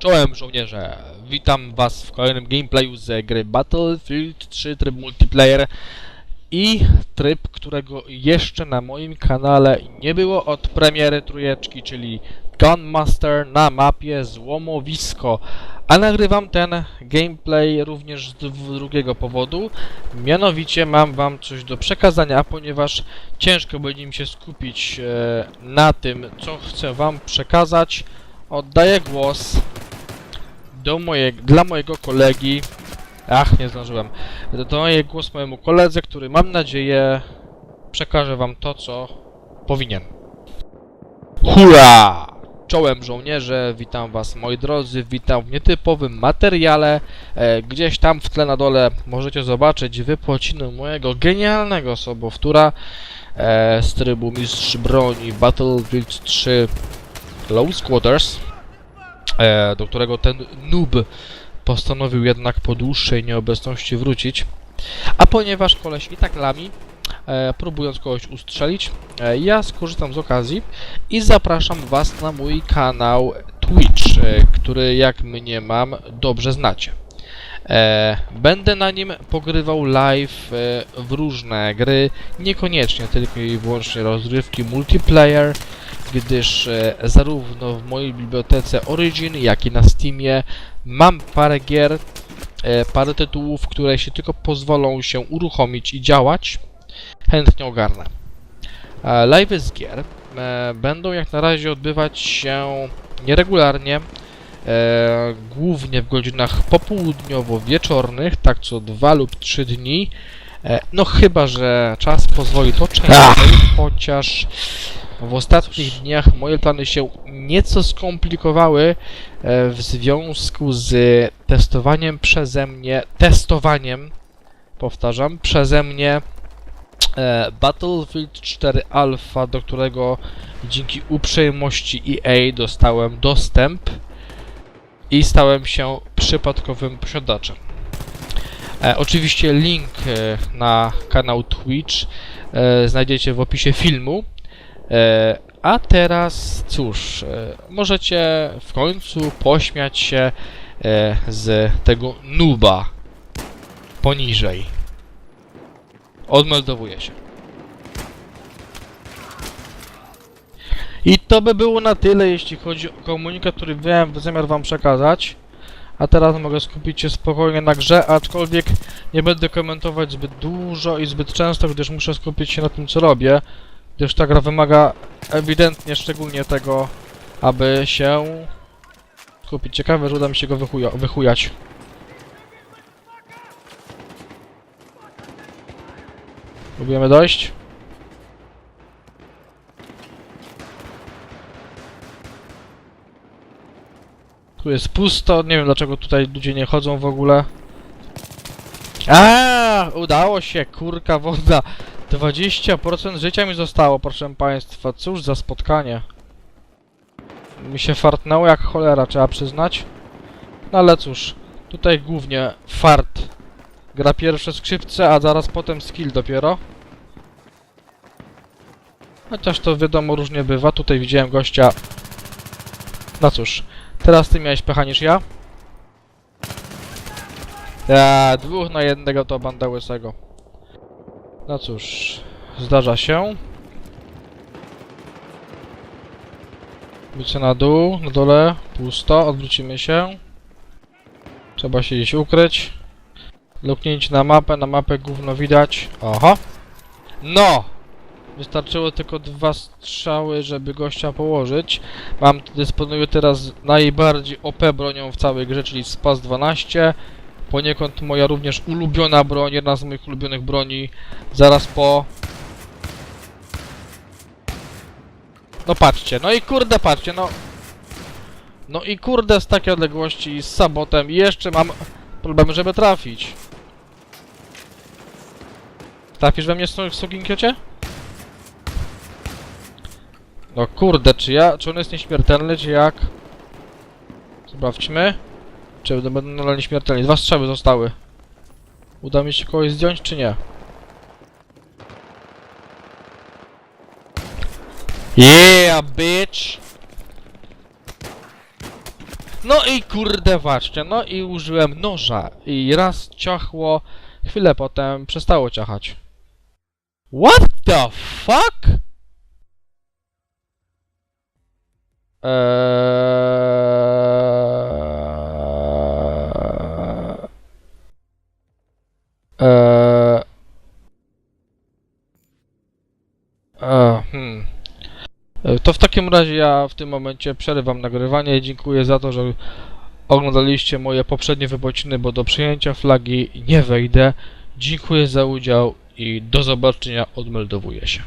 Czołem żołnierze, witam was w kolejnym gameplayu z gry Battlefield 3 tryb multiplayer i tryb, którego jeszcze na moim kanale nie było od premiery trójeczki, czyli Gunmaster na mapie Złomowisko. A nagrywam ten gameplay również z drugiego powodu, mianowicie mam wam coś do przekazania, ponieważ ciężko będzie mi się skupić e, na tym, co chcę wam przekazać, oddaję głos do moje, dla mojego kolegi. Ach, nie zdążyłem. Dodaję głos mojemu koledze, który mam nadzieję przekaże wam to, co powinien. Hurra! Czołem żołnierze, witam was moi drodzy, witam w nietypowym materiale. E, gdzieś tam w tle na dole możecie zobaczyć wypłaciny mojego genialnego sobowtóra e, z trybu Mistrz Broni Battlefield 3 Close Quarters, e, do którego ten noob postanowił jednak po dłuższej nieobecności wrócić. A ponieważ koleś i tak lami, e, próbując kogoś ustrzelić, e, ja skorzystam z okazji i zapraszam Was na mój kanał Twitch, e, który jak mnie mam, dobrze znacie. E, będę na nim pogrywał live e, w różne gry, niekoniecznie tylko i wyłącznie rozrywki multiplayer, gdyż e, zarówno w mojej bibliotece Origin, jak i na Steamie mam parę gier, e, parę tytułów, które się tylko pozwolą się uruchomić i działać. Chętnie ogarnę. E, Live z gier będą jak na razie odbywać się nieregularnie, e, głównie w godzinach popołudniowo-wieczornych, tak co dwa lub trzy dni. E, no chyba, że czas pozwoli to częściej, chociaż w ostatnich dniach moje plany się nieco skomplikowały e, w związku z testowaniem przeze mnie, testowaniem, powtarzam, przeze mnie e, Battlefield 4 Alpha, do którego dzięki uprzejmości EA dostałem dostęp i stałem się przypadkowym posiadaczem. E, oczywiście link e, na kanał Twitch e, znajdziecie w opisie filmu. E, a teraz, cóż, e, możecie w końcu pośmiać się e, z tego nuba poniżej. Odmeldowuję się. I to by było na tyle, jeśli chodzi o komunikat, który miałem zamiar wam przekazać. A teraz mogę skupić się spokojnie na grze, aczkolwiek nie będę komentować zbyt dużo i zbyt często, gdyż muszę skupić się na tym, co robię gdyż ta gra wymaga ewidentnie szczególnie tego, aby się kupić. Ciekawe, że uda mi się go wychuja, wychujać. Próbujemy dojść. Tu jest pusto, nie wiem dlaczego tutaj ludzie nie chodzą w ogóle. A, udało się, kurka woda. 20% życia mi zostało, proszę państwa. Cóż za spotkanie. Mi się fartnęło jak cholera, trzeba przyznać. No ale cóż, tutaj głównie fart. Gra pierwsze skrzypce, a zaraz potem skill dopiero. Chociaż to wiadomo różnie bywa. Tutaj widziałem gościa. No cóż, teraz ty miałeś pecha niż ja. Ja, dwóch na jednego to banda łysego. No cóż, zdarza się. Wrócę na dół, na dole, pusto, odwrócimy się. Trzeba się gdzieś ukryć. Luknięcie na mapę, na mapę gówno widać. Oho! No! Wystarczyło tylko dwa strzały, żeby gościa położyć. Mam, dysponuję teraz najbardziej OP bronią w całej grze, czyli SPAS 12. Poniekąd moja również ulubiona broń, jedna z moich ulubionych broni, zaraz po... No patrzcie, no i kurde patrzcie, no... No i kurde z takiej odległości, z sabotem jeszcze mam problemy, żeby trafić. Trafisz we mnie, Su- Suginkiocie? No kurde, czy ja, czy on jest nieśmiertelny, czy jak? Sprawdźmy. Czy będą nadal nieśmiertelni? Dwa strzały zostały. Uda mi się kogoś zdjąć, czy nie? Yeah, bitch! No i kurde właśnie, no i użyłem noża i raz ciachło, chwilę potem przestało ciachać. What the fuck? Eee... Hmm. To w takim razie ja w tym momencie przerywam nagrywanie. Dziękuję za to, że oglądaliście moje poprzednie wypociny, bo do przyjęcia flagi nie wejdę. Dziękuję za udział i do zobaczenia. Odmeldowuję się.